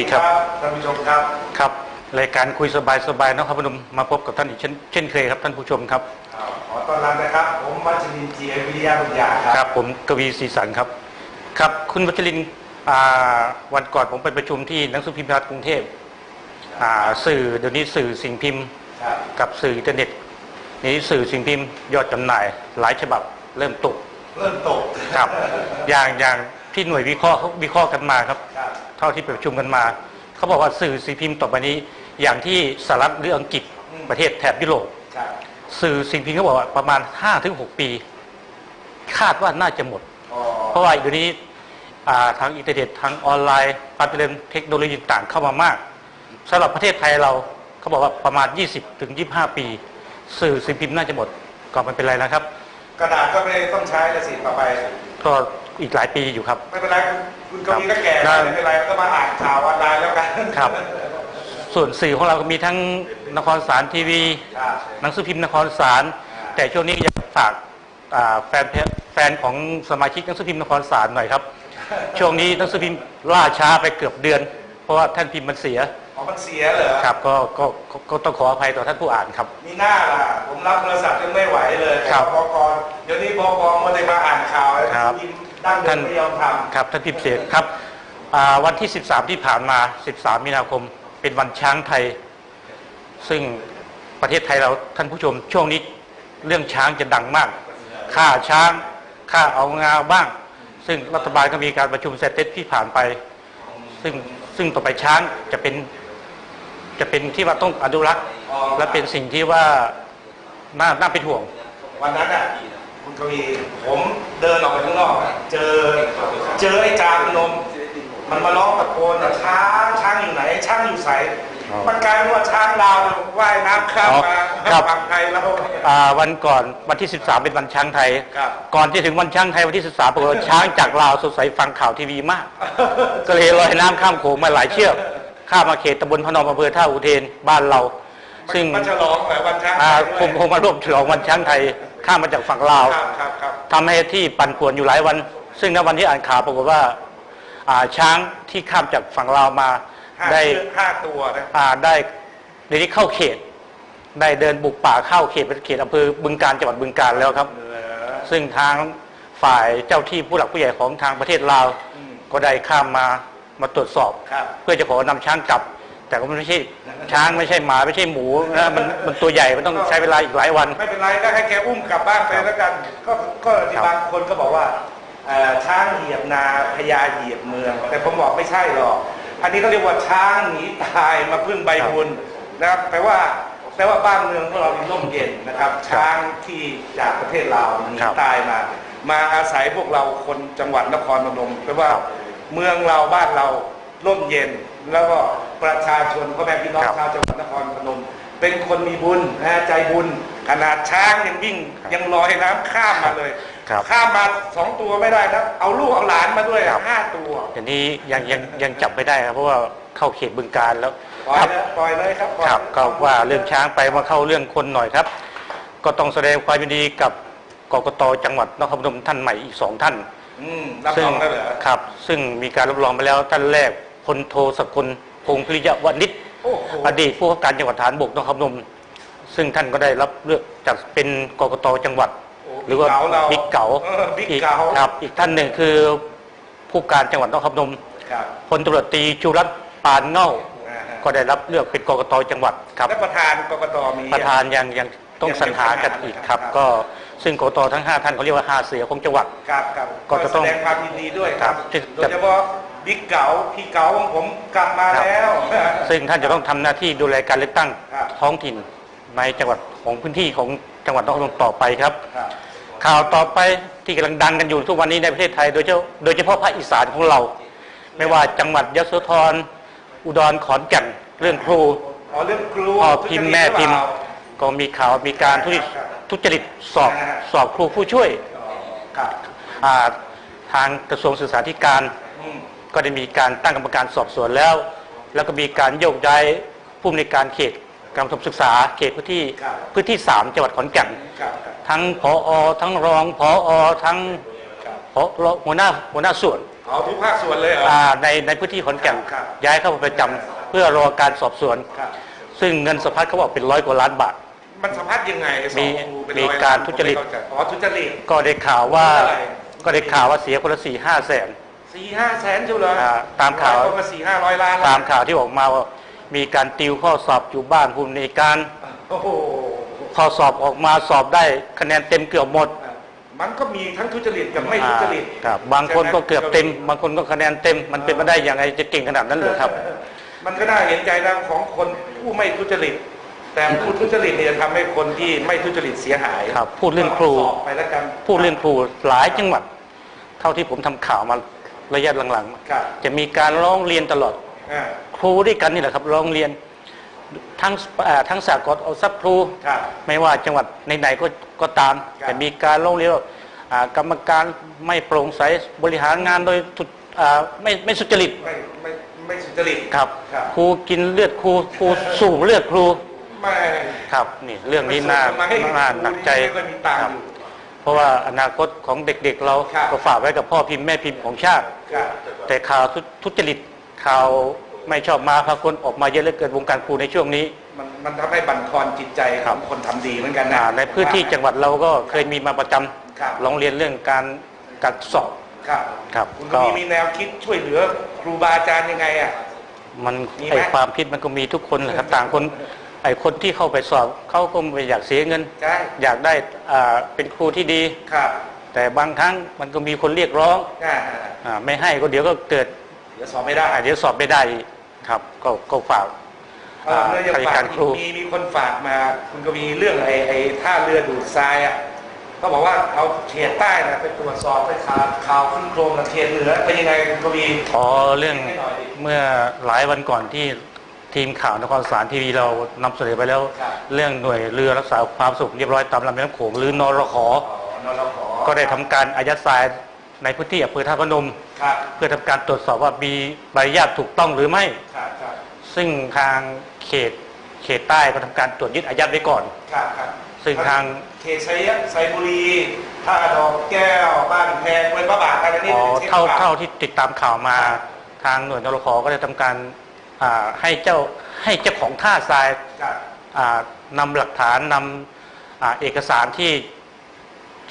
วัสดีครับท่านผู้ชมครับครับรายการคุยสบายสบายๆนะครับพนมมาพบกับท่านอีกเช่นเช่นเคยครับท่านผู้ชมครับอ่าขอต้อนรับนะครับ ผมวัชรินทร์เจียวิริยะบุญญาคครัรับบผมกวีศรีสันครับ ครับคุณวัชรินทร์อ่าวันก่อนผมไปประชุมที่หนังสือพิมพ์รัฐกรุงเทพอ่าสื่อเดี๋ยวนี้สื่อสิ่งพิมพ์ครับกับสื่ออินเทอร์เน็ตนี้สื่อสิ่งพิมพ์ยอดจำหน่าย หลายฉบับเริ่มตก เริ่มตกครับอย่างอย่างที่หน่วยวิเคราะห์เขาวิเคราะห์กันมาครับครับ เท่าที่ไปประชุมกันมา เขาบอกว่าสื่อสิ่งพิมพ์ต่อไปนี้ อย่างที่สหรัฐหรืออังกฤษประเทศแถบยุโรปครับสื่อสิ่งพิมพ์เขาบอกว่าประมาณ5-6ปี คาดว่าน่าจะหมดอ๋อเพราะว่าเดี๋ยวนี้อ่าทางอินเทอร์เน็ตทางออนไลน์การเจริญเทคโนโลยีต่างเข้ามามากสำหรับประเทศไทยเราเขาบอกว่าประมาณ 20ถึง25 ปี สื่อสิ่งพิมพ์น่าจะหมดก็ไม่เป็นไรนะครับ กระดาษก็ไม่ต้องใช้แล้วสิต่อไป ก็อีกหลายปีอยู่ครับ ไม่เป็นไรคุณคุณกวีก็แก่ครับไม่เป็นไรก็มาอ่านข่าวออนไลน์แล้วกันครับ ส่วนสื่อของเราก็มีทั้งนครสารทีวีครับหนังสือพิมพ์นครสาร แต่ช่วงนี้อยากฝากอ่าแฟนเพจแฟนของสมาชิกหนังสือพิมพ์นครสารหน่อยครับ ช่วงนี้หนังสือพิมพ์ล่าช้าไปเกือบเดือน เพราะว่าท่านพิมพ์มันเสีย อ๋อมันเสียเหรอครับก็ก็ก็ก็ต้องขออภัยต่อท่านผู้อ่านครับ มีหน้าล่ะ ผมรับโทรศัพท์ยังไม่ไหวเลยครับบกเดี๋ยวนี้บกมาเลยมาอ่านข่าวครับพิมพ์ดั้งเดิท่านมไม่ยอมทำครับท่านพิมพ์เสียครับอ่าวันที่ 13 ที่ผ่านมา 13 มีนาคม เป็นวันช้างไทย ซึ่งประเทศไทยเราท่านผู้ชม ช่วงนี้เรื่องช้างจะดังมากฆ่าช้างฆ่าเอางาบ้าง ซึ่งรัฐบาลก็มีการประชุมเซตเตที่ผ่านไป ซึ่งซึ่งต่อไปช้างจะเป็น จะเป็นที่ว่าต้องอนุรักษ์อ๋อและเป็นสิ่งที่ว่าน่าน่าเป็นห่วง วันนั้นอะคุณกวีผมเดินออกไปข้างนอกอะเจอเจอไอ้จามนม มันมาร้องตะโกนอะช้างช้างอยู่ไหน ช้างอยู่ใสอ๋อมันกลายเป็นว่าช้างลาวเนี่ยว่ายน้ำข้ามอ๋อมาครับ ฝั่งไทยเราอ่าวันก่อนวันที่ 13 เป็นวันช้างไทย ครับ ก่อนที่ถึงวันช้างไทยวันที่ 13ปรากฏว่าช้างจากลาวสดใสฟังข่าวทีวีมาก ก็เลยลอยน้ำข้ามโขงมาหลายเชือก ข้ามมาเขตตำบลพนมอำเภอท่าอุเทนบ้านเรา ซึ่งมันฉลองแบบวันช้างไทอ่ายด้วยคงคงมาร่วมฉลองวันช้างไทยข้ามมาจากฝั่งลาว ครับครับครับ ทำให้ที่ปั่นป่วนอยู่หลายวัน ซึ่งในวันที่อ่านข่าวปรากฏว่าอ่าช้างที่ข้ามจากฝั่งลาวมาห้าได้เชือกห้าตัวนะอ่าได้ในที่เข้าเขต ได้เดินบุกป่าเข้าเขตเขตอำเภอบึงการจังหวัดบึงการแล้วครับ เหลือซึ่งทางฝ่ายเจ้าที่ผู้หลักผู้ใหญ่ของทางประเทศลาว อืมก็ได้ข้ามมา มาตรวจสอบ ครับ เพื่อจะขอนำช้างกลับ แต่ก็ไม่ใช่ช้างไม่ใช่หมาไม่ใช่หมูนะมันมันตัวใหญ่มันต้องใช้เวลาอีกหลายวัน ไม่เป็นไรก็ให้แกอุ้มกลับบ้านไปแล้วกัน ก็ก็มีครับบางคนก็บอกว่าเอ่อช้างเหยียบนาพญาเหยียบเมือง แต่ผมบอกไม่ใช่หรอก อันนี้เขาเรียกว่าช้างหนีตายมาพึ่งใบบุญนะครับแปลว่าแปลว่าบ้านเมืองของเรามีร่มเย็นนะครับ ช้างที่จากประเทศลาวหนีครับ ตายมา มาอาศัยพวกเราคนจังหวัดนครพนมแปลว่า เมืองเราบ้านเราร่มเย็น แล้วก็ประชาชนพ่อแม่พี่น้องครับชาวจังหวัดนครพนม เป็นคนมีบุญนะใจบุญ ขนาดช้างยังวิ่งครับยังลอยน้ำข้ามมาเลยครับข้ามมาสองตัวไม่ได้นะเอาลูกเอาหลานมาด้วยอะห้าตัวอย่างนี้ยังยังยังจับไม่ได้ครับเพราะว่าเข้าเขตบึงการแล้วปล่อยครับเลยปล่อยเลยครับปล่อยครับก็ว่าเรื่องช้างไปมาเข้าเรื่องคนหน่อยครับ ก็ต้องแสดงความยินดีกับกกตจังหวัดนครพนมท่านใหม่อีกสองท่าน อืมรับซึ่รองแล้วเหรอครับ ซึ่งมีการรับรองไปแล้วท่านแรกพลโทสกุลพงศ์พิริยวณิชโอ้โหอดีตผู้ว่าการจังหวัดฐานบกนครพนมซึ่งท่านก็ได้รับเลือกจากเป็นกกตจังหวัดโอ้หรือว่าบิ๊กเก๋าเราบิ๊กเก๋าเออบิ๊กอีกเก๋าครับ อีกท่านหนึ่งคือผู้การจังหวัดนครพนมครับพลตำรวจตรีจุรัตน์ปานเง่าอ่าฮะก็ได้รับเลือกเป็นกกตจังหวัดครับ และประธานกกตมี ประธานยังยังต้องสรรหากันอีกครับครับก็ ซึ่งกกตทั้ง 5 ท่านเขาเรียกว่าห้าเสือของจังหวัด ครับครับก็จะต้องแสดงความยินดีด้วยครับครับ โดยเฉพาะบิ๊กเก๋าพี่เก๋าของผมกลับมาครับแล้ว ซึ่งท่านจะต้องทำหน้าที่ดูแลการเลือกตั้งครับ ท้องถิ่นในจังหวัดของพื้นที่ของจังหวัดนครพนมต่อไปครับ ครับข่าวต่อไปที่กำลังดังกันอยู่ทุกวันนี้ในประเทศไทย โดยเฉพาะโดยเฉพาะภาคอีสานของเรา ไม่ว่าจังหวัดยโสธรอุดรขอนแก่นเรื่องครู อ๋อเรื่องครูพ่อพิมพ์แม่พิมพ์ก็มีข่าวมีการทุจริต ทุจริตสอบสอบครูผู้ช่วยครับอ่าทางกระทรวงศึกษาธิการอืมก็ได้มีการตั้งกรรมการสอบสวนแล้ว แล้วก็มีการโยกย้ายผู้อำนวยการเขตการประถมศึกษาเขตพื้นที่พื้นที่3จังหวัดขอนแก่นครับครับทั้งผอทั้งรองผอทั้งครับเพราะหัวหน้าหัวหน้าส่วนเอาทุกภาคส่วนเลยเหรออ่าในในพื้นที่ขอนแก่นครับย้ายเข้ามาประจำเพื่อรอการสอบสวนครับซึ่งเงินสะพัดเขาบอกเป็นร้อยกว่าล้านบาท มันสัมภาษณ์ยังไงสองมีครูเป็นมีอยการล้นทุจริต ผมไม่เข้าใจอ๋อทุจริต ก็ได้ข่าวว่า เท่าไหร่ ก็ได้ข่าวว่าเสียคนละสี่ห้าแสน สี่ห้าแสนเจ้าเหรออ่าตามข่าว ประมาณสี่ห้าร้อยล้านแล้วตามข่าวที่ออกมาว่ามีการติวข้อสอบอยู่บ้านผู้ในวยการโอ้โหข้อสอบออกมาสอบได้คะแนนเต็มเกือบหมดมันก็มีทั้งทุจริตกับไม่ทุจริตอ่าครับ บางคนก็เกือบเต็ม บางคนก็คะแนนเต็ม มันเป็นไปได้ยังไงจะเก่งขนาดนั้นเหรือครับ มันก็น่าเห็นใจนะของคนผู้ไม่ทุจริต แต่ผู้ทุจริตเนี่ยจะทำให้คนที่ไม่ทุจริตเสียหายครับพูดเรื่องครูสอบไปแล้วกันพูดเรื่องครูหลายจังหวัด เท่าที่ผมทำข่าวมาระยะหลังครับๆ จะมีการร้องเรียนตลอด อ่าครูด้วยกันนี่แหละครับร้องเรียนทั้งอ่าทั้งสากลเอาทรัพย์ครู ครับ ไม่ว่าจังหวัดไหนๆก็ก็ตาม ครับ แต่มีการร้องเรียนว่าอ่ากรรมการไม่โปร่งใสบริหารงานโดยทุจอ่าไม่ไม่สุจริตไม่ไม่ไม่สุจริต ครับครับ ครูกินเลือดครูครูสูบเลือดครู ไม่ครับนี่เรื่องนี้น่าไม่สูบทำไมน่าหนักใจไม่ค่อยมีตังค์ครับอยู่เพราะว่าอนาคตของเด็กๆ เราครับก็ฝากไว้กับพ่อพิมพ์แม่พิมพ์ของชาติครับแต่ข่าวทุทุจริตข่าวไม่ชอบมาพากลออกมาเยอะเหลือเกินวงการครูในช่วงนี้ มันมันทำให้บั่นทอนจิตใจของคนทำดีเหมือนกันนะอ่าในพื้นที่จังหวัดเราก็เคยมีมาประจครับำร้องเรียนเรื่องการการสอบครับครับคุณก็ก็มีมีแนวคิดช่วยเหลือครูบาอาจารย์ยังไงอะมันมีไหมไอความคิดมันก็มีทุกคนแหละครับต่างคน ไอคนที่เข้าไปสอบเขาก็ไม่อยากเสียเงิน ใช่อยากได้อ่าเป็นครูที่ดี ครับแต่บางครั้งมันก็มีคนเรียกร้องอ่าอาไม่ให้ก็เดี๋ยวก็เกิดเดี๋ยวสอบไม่ได้อ่าเดี๋ยวสอบไม่ได้อีกครับ ก็ก็ฝากเออเนื่องจากข้าราชฝาการกครู มีมีคนฝากมาคุณก็มีเรื่องไอ้ไอ้ท่าเรือดูดทรายอะเขาบอกว่าเอาเขตใต้นะไปตรวจสอบไปข่าวข่าวขึ้นโครมกับเขตเหนือเป็นยังไงคุณกวี อ๋อเรื่องให้หน่อยดิ เมื่อหลายวันก่อนที่ ทีมข่าวนครสารทีวีเรานำเสนอไปแล้วครับเรื่องหน่วยเรือรักษาความสุขเรียบร้อยตามลำแม่น้ำโขงหรือนรขอ๋อนรขก็ได้ทำการอายัดทรายในพื้นที่อำเภอท่าพนม ครับเพื่อทำการตรวจสอบว่ามีใบอนุญาตถูกต้องหรือไม่ ครับครับซึ่งทางเขตเขตใต้ก็ทำการตรวจยึดอายัดไว้ก่อน ครับครับซึ่งทาง เขตชัยไซบุรีท่าดอกแก้วบ้านแพงเมืองพระบาทอะไรนี่อ๋อป็นขตเท่าปล่เท่าที่ติดตามข่าวมา ทางหน่วยนรขก็ได้ทำการอ่า ให้เจ้าให้เจ้าของท่าทรายครับอ่านำหลักฐานนำอ่าเอกสารที่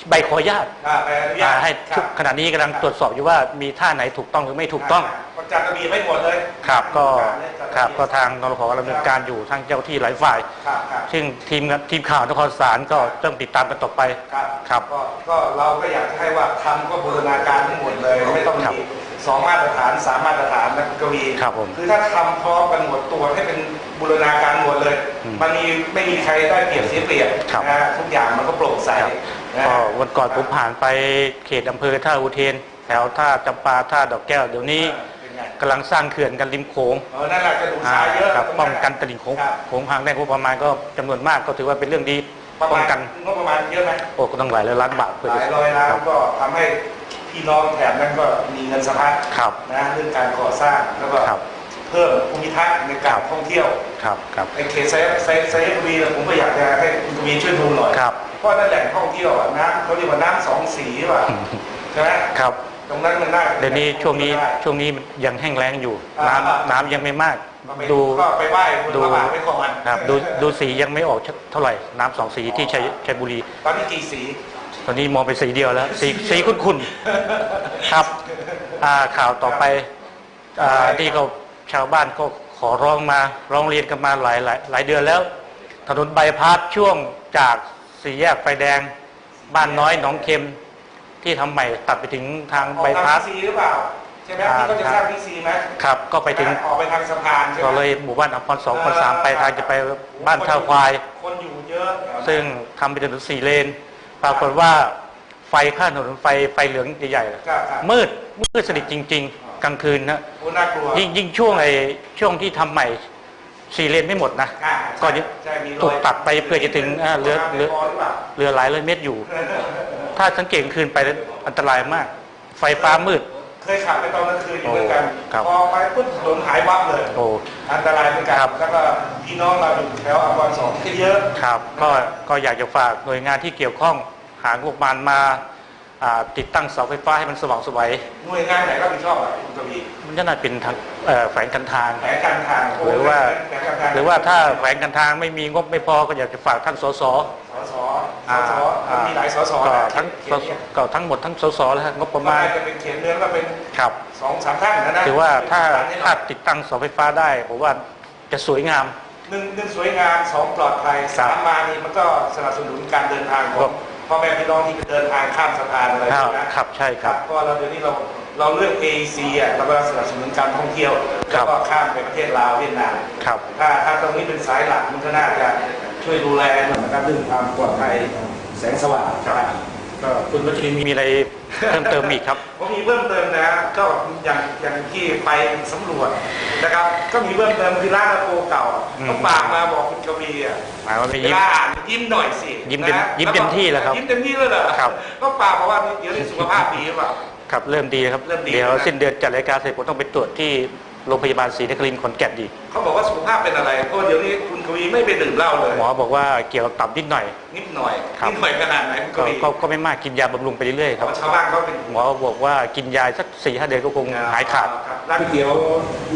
ใบขออนุญาตอ่าไปอนุญาอ่าตให้คทุรักบขณะนี้กำลังตรวจสอบอยู่ว่ามีท่าไหนถูกต้องหรือไม่ถูกต้องก็จัดระเบียบไม่หมดเลยครับก็จัดะเบียครับก็ทางนรขดำเนินการอยู่ทางเจ้าที่หลายฝ่ายครับครับซึ่งทีมงานทีมข่าวนครสารก็ต้องติดตามกันต่อไปครับครับก็ก็เราก็อยากจะให้ว่าทำก็บูรณาการทั้งหมดเลยไม่ต้องครับมีส องมาตรฐานสามมาตรฐานนะคุณกวีครับผมคือถ้าทำพร้อมกันหมดตัวให้เป็นบูรณาการหมดเลยอืมมันมีไม่มีใครได้เปรียบเสียเปรียบครับนะฮะทุกอย่างมันก็โปร่งใสครับนะก็ฮะวันก่อนผมผ่านไปเขตอำเภอท่าอุเทน แถวท่าจำปาท่าดอกแก้วเดี๋ยวนี้เป็นไงกำลังสร้างเขื่อนกันริมโขงเออนั่นแหละกระดูกทรายเยอะครับตรงป้นั้องนกันตลิ่งโขงครับโขงพังได้งบประมาณก็จำนวนมากก็ถือว่าเป็นเรื่องดีประป้มาองณกันงบประมาณเยอะไหมโอ้ก็ต้องหลายร้อยล้านบาทเพื่อหจะลายร้อยล้านครับก็ทำให้ พี่น้องแถบนั้นก็มีเงินสะพัดครับนะเรื่องการก่อสร้างแล้วก็ครับเพิ่มภูมิทัศน์ในการท่องเที่ยวครับครับไอ้เขตไซไซไซบุรีเนี่ยผมก็อยากจะให้คุณทวีช่วยดูหน่อยครับเพราะนั่นแหล่งท่องเที่ยวอะน้ำเขาเรียกว่าน้ำสองสีว่ะใช่ไหมครับตรงนั้นมันน่าเดี๋ยวนี้ช่วงนี้ได้ช่วงนี้ยังแห้งแล้งอยู่อ่าน้ำน้ำยังไม่มากก็ไปดูก็ไปไหว้บนดูพระบาทไปก่อนครับดูดูสียังไม่ออกเท่าไหร่น้ำสองสีที่ชัยชัยบุรีตอนนี้กี่สีต อนนี้มองไปสีเดียวแล้ว สีสีคุ้นๆครับอ่าข่าวต่อไปอ่าที่เขาชาวบ้านก็ขอร้องมาร้องเรียนกันมาหลายหลายหลายเดือนแล้ว ถนนใบายพาสช่วงจากสี่แยกไฟแดง บ้านน้อยหนองเค็มที่ทำใหม่ตัดไปถึงทางออกใบายทางพาสซีหรือเปล่าใช่ไหมอ่าที่เขาจะสร้างที่ซีไหมครับ ก็ไปถึงออกไปทางสะพานใช่ไหมก็เลยหมู่บ้านอัมพรสองพรสามไปทางจะไปบ้านท่าควาย คนอยู่เยอะ ซึ่งทำเป็นถนนสี่เลน ปรากฏว่าไฟข้างถนนไฟไฟเหลืองใหญ่ครับครับๆมืดมืดสนิทจริง ๆ กลางคืนนะโอ้น่ากลัวยิ่งยิ่งช่วงไอ้ช่วงที่ทำใหม่สี่เลนไม่หมดนะ อ่าก็จะใช่มีรอยถูกตัดไปเพื่อจะถึงอ่าเหลือเหลือพอหรือเปล่าเรือหลายร้อยเมตรอยู่ ถ้าสังเกตกลางคืนไปแล้วอันตรายมาก ไฟฟ้ามืดเค ยขับไปตอนกลางคืนอยู่เหมือนกันโอ้ครับพอไปปุ๊บถนนหายวับเลยโอ้อันตรายเหมือนกันครับ แล้วก็พี่น้องเราอยู่แถวอภรสองก็เยอะครับก็ก็อยากจะฝากหน่วยงานที่เกี่ยวข้องหางบประมาณมาอ่าติดตั้งเสาไฟฟ้าให้มันสว่างไสวัยหน่วยงานไหนรับผิดชอบอะคุณกวีมันจะน่าเป็นทางเอ่อแฝงกันทาง แผนการทางหรือว่า แผนการทางหรือว่าถ้าแฝงกันทางไม่มีงบไม่พอก็อยากจะฝากท่านสสสส สสมันมีหลายสสก็นะทั้งเขียนเนี่ยก็ทั้งหมดทั้งสสแล้วฮะงบประมามาณจะเป็นเขียนเรื่องก็เป็นครับสองสามท่านนะนะถือว่าถ้าเป็นถ้าติดตั้งเสาไฟฟ้าได้ผมว่าจะสวยงามหนึ่งหนึ่งสวยงามสองปลอดภัยสามมานี่มันก็สนับสนุนการเดินทางขครัองบพ่อแม่พี่น้องที่เดินทางข้ามสะพานอะไรครับนะครับใช่คครัรับบเพราะว่าเราเดี๋ยวนี้เราเราเลือก AEC อะเราก็สนับสนุนการท่องเที่ยวครัแล้วบก็ข้ามไปประเทศลาวเวียดนามครับถ้าถ้าตรงนี้เป็นสายหลักมันก็น่าจะ ช่วยดูแลนะครับเรื่องความปลอดภัยแสงสว่างนะครับก็คุณวัชรินทร์มีอะไรเพิ่มเติมอีกครับ ผมมีเพิ่มเติมนะก็อย่างอย่างที่ไปสำรวจนะครับ ก็มีเพิ่มเติมคือร้านอาโกเก่าอืมก็ฝากมาบอกคุณกวีอะหมายว่าไม่เวยิ้ม ลาอ่านยิ้มหน่อยสิยิ้มเต็มนะยิ้มเต็มที่แล้วครับยิ้มเต็มที่เลยเหรอครับ ก็ฝากมาว่าเดี๋ยวนี้สุขภาพดีหรือเปล่า ครับเริ่มดีครับ เริ่มดีเดี๋ยวนะ สิ้นเดือนจัดรายการเสร็จผมต้องไปตรวจที่โรงพยาบาลศรีนครินทร์ขอนแก่นดีกเขาบอกว่าสุขภาพเป็นอะไรเพราะเดี๋ยวนี้คุณกวีไม่ไปดื่มเหล้าเลยหมอบอกว่าเกี่ยวกับตับนิดหน่อย นิดหน่อยครับนิดหน่อยขนาดไหนคุณกก็วีก็ก็ไม่มากกินยาบำรุงไปเรื่อยๆเพครับราะชาวบ้านเขาเป็นหมอบอกว่ากินยาสักสี่ห้าเดือนก็คงหายขาดครับร้านก๋วยเตี๋ยว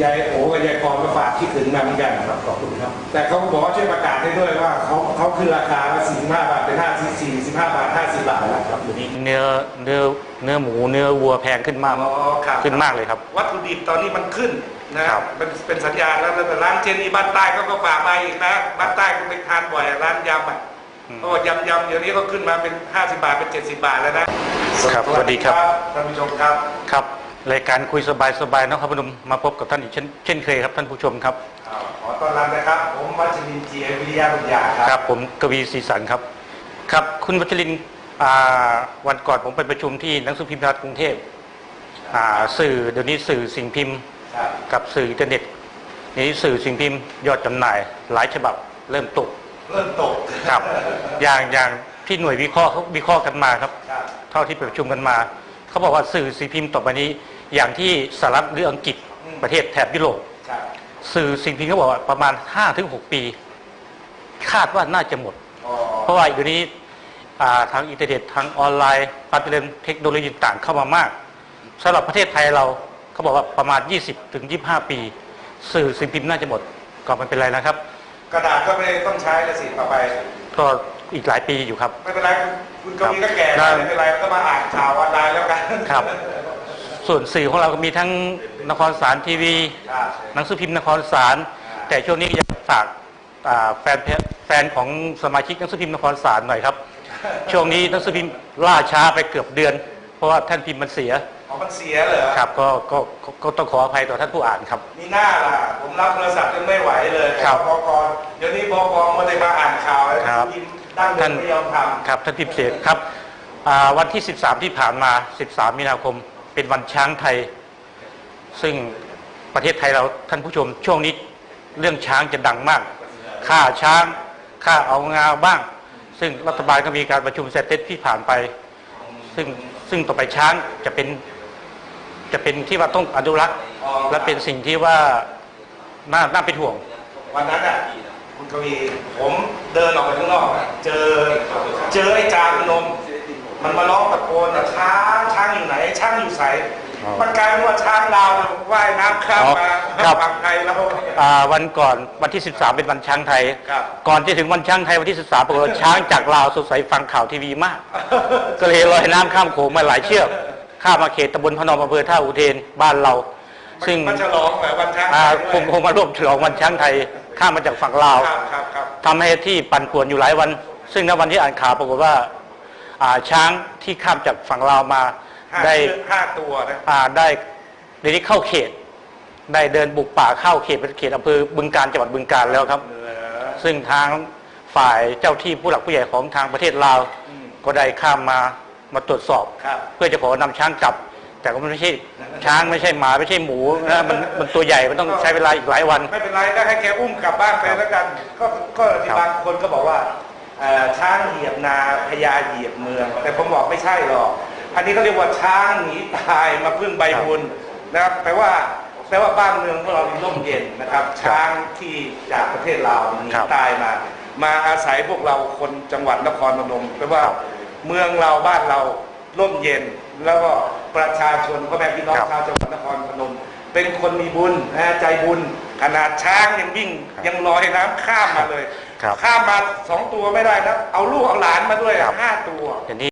ยายโอกับยายปอนมาฝากคิดถึงมาเหมือนกันครับขอบคุณครับ แต่เขาบอกว่าช่วยประกาศให้ด้วยว่าเขาเขาคือราคาว่า45บาทเป็น5 45บาท50บาทแล้วครับอยู่นี่เนื้อเนื้อเนื้อหมูเนื้อวัวแพงขึ้นมากอ๋อครับขึ้นมากเลยครับ วัตถุดิบตอนนี้มันขึ้น นะครับเป็นเป็นสัญญาณแล้วแต่ร้านเจนี่บ้านใต้เขาก็ฝากมาอีกนะบ้านใต้ก็ไปทานบ่อยร้านยำอะอืมก็ยำยำเดี๋ยวนี้ก็ขึ้นมาเป็น50บาทเป็น70บาทแล้วนะครับสวัสดีครับท่านผู้ชมครับครับรายการคุยสบายๆนะครับพนมมาพบกับท่านอีกเช่นเช่นเคยครับท่านผู้ชมครับอ่าขอต้อนรับนะครับ ผมวัชรินทร์เจียวิริยะบุญญาคครัรับบผมกวีศรีสันครับ ครับคุณวัชรินทร์อ่าวันก่อนผมไปประชุมที่หนังสือพิมพ์ไทยรัฐกรุงเทพอ่าสื่อเดี๋ยวนี้สื่อสิ่งพิมพ์ครับ กับสื่ออินเทอร์เน็ต นี้สื่อสิ่งพิมพ์ยอดจำหน่าย หลายฉบับเริ่มตกเริ่มตกครับ อย่างอย่างที่หน่วยวิเคราะห์เขาวิเคราะห์กันมาครับครับเท่าที่ไปประชุมกันมา เขาบอกว่าสื่อสิ่งพิมพ์ต่อไปนี้ อย่างที่สหรัฐหรืออังกฤษประเทศแถบยุโรปครับสื่อสิ่งพิมพ์เขาบอกว่าประมาณ 5-6 ปี คาดว่าน่าจะหมดอ๋อเพราะว่าเดี๋ยวนี้อ่าทางอินเทอร์เน็ตทางออนไลน์ความเจริญเทคโนโลยีต่างเข้ามามากสำหรับประเทศไทยเรา เขาบอกว่าประมาณ 20ถึง25 ปี สื่อสิ่งพิมพ์น่าจะหมดก็ไม่เป็นไรนะครับ กระดาษก็ไม่ต้องใช้แล้วสิต่อไป ก็อีกหลายปีอยู่ครับ ไม่เป็นไรคุณคุณกวีก็แก่ครัแล้วบไม่เป็นไรก็มาอ่านข่าวออนไลน์แล้วกันครับ ส่วนสื่อของเราก็มีทั้งนครสารทีวีครับหนังสือพิมพ์นครสาร แต่ช่วงนี้อยากฝากอ่าแฟนเพจแฟนของสมาชิกหนังสือพิมพ์นครสารหน่อยครับ ช่วงนี้หนังสือพิมพ์ล่าช้าไปเกือบเดือน เพราะว่าท่านพิมพ์มันเสีย อ๋อมันเสียเหรอครับก็ก็ก็ก็ต้องขออภัยต่อท่านผู้อ่านครับ มีหน้าล่ะ ผมรับโทรศัพท์จนไม่ไหวเลยครับบกเดี๋ยวนี้บกมาได้มาอ่านข่าวแล้วครับพิมพ์ดั้งเดิท่านมไม่ยอมทครับท่านพิมพ์เสียครับอ่าวันที่ 13 ที่ผ่านมา 13 มีนาคม เป็นวันช้างไทย ซึ่งประเทศไทยเราท่านผู้ชม ช่วงนี้เรื่องช้างจะดังมากค่าช้างค่าเอางาบ้าง ซึ่งรัฐบาลก็มีการประชุมเซตเตที่ผ่านไป ซึ่งซึ่งต่อไปช้างจะเป็น จะเป็นที่ว่าต้องอนุรักษ์ำอ๋อและเป็นสิ่งที่ว่าน่าน่าเป็นห่วง วันนั้นอะคุณกวีผมเดินออกไปข้างนอกอะเจอเจอไอ้จานนม มันมาร้องตะโกนอะช้างช้างอยู่ไหน ช้างอยู่ใสอ๋อมันกลายเป็นว่าช้างลาวเนี่ยว่ายน้ำข้ามอ๋อมาครับ ฝั่งไทยแล้ว อ่าวันก่อนวันที่ 13 เป็นวันช้างไทย ครับ ก่อนจะถึงวันช้างไทยวันที่ 13ปรากฏว่าช้างจากลาวสดใสฟังข่าวทีวีมาก ก็เลยลอยน้ำข้ามโขงมาหลายเชือก ข้ามมาเขตตำบลพนมอำเภอท่าอุเทนบ้านเรา ซึ่งมันฉลองแบบวันช้างไทอ่ายด้วยคงคงมาร่วมฉลองวันช้างไทยข้ามมาจากฝั่งลาว ครับครับครับ ทำให้ที่ปั่นป่วนอยู่หลายวัน ซึ่งในวันที่อ่านข่าวปรากฏว่าอ่าช้างที่ข้ามจากฝั่งลาวมาห้าได้เชือกห้าตัวนะอ่าได้ในนี้เข้าเขต ได้เดินบุกป่าเข้าเขตเป็นเขตอำเภอบึงการจังหวัดบึงการแล้วครับ เหลือซึ่งทางฝ่ายเจ้าที่ผู้หลักผู้ใหญ่ของทางประเทศลาว อืมก็ได้ข้ามมา มาตรวจสอบ ครับ เพื่อจะขอนำช้างกลับ แต่ก็ไม่ใช่ช้างไม่ใช่หมาไม่ใช่หมูนะมันมันตัวใหญ่มันต้องใช้เวลาอีกหลายวัน ไม่เป็นไรก็ให้แกอุ้มกลับบ้านไปแล้วกัน ก็ก็มีครับบางคนก็บอกว่าเอ่อช้างเหยียบนาพญาเหยียบเมือง แต่ผมบอกไม่ใช่หรอก อันนี้เขาเรียกว่าช้างหนีตายมาพึ่งใบบุญนะครับแปลว่าแปลว่าบ้านเมืองของเรามีร่มเย็นนะครับ ช้างที่จากประเทศลาวหนีครับ ตายมา มาอาศัยพวกเราคนจังหวัดนครพนมแปลว่าครับ เมืองเราบ้านเราร่มเย็น แล้วก็ประชาชนพ่อแม่พี่น้องครับชาวจังหวัดนครพนม เป็นคนมีบุญนะใจบุญ ขนาดช้างยังวิ่งครับยังลอยน้ำข้ามมาเลยครับข้ามมาสองตัวไม่ได้นะเอาลูกเอาหลานมาด้วยอะห้าตัวเดี๋ยวนี้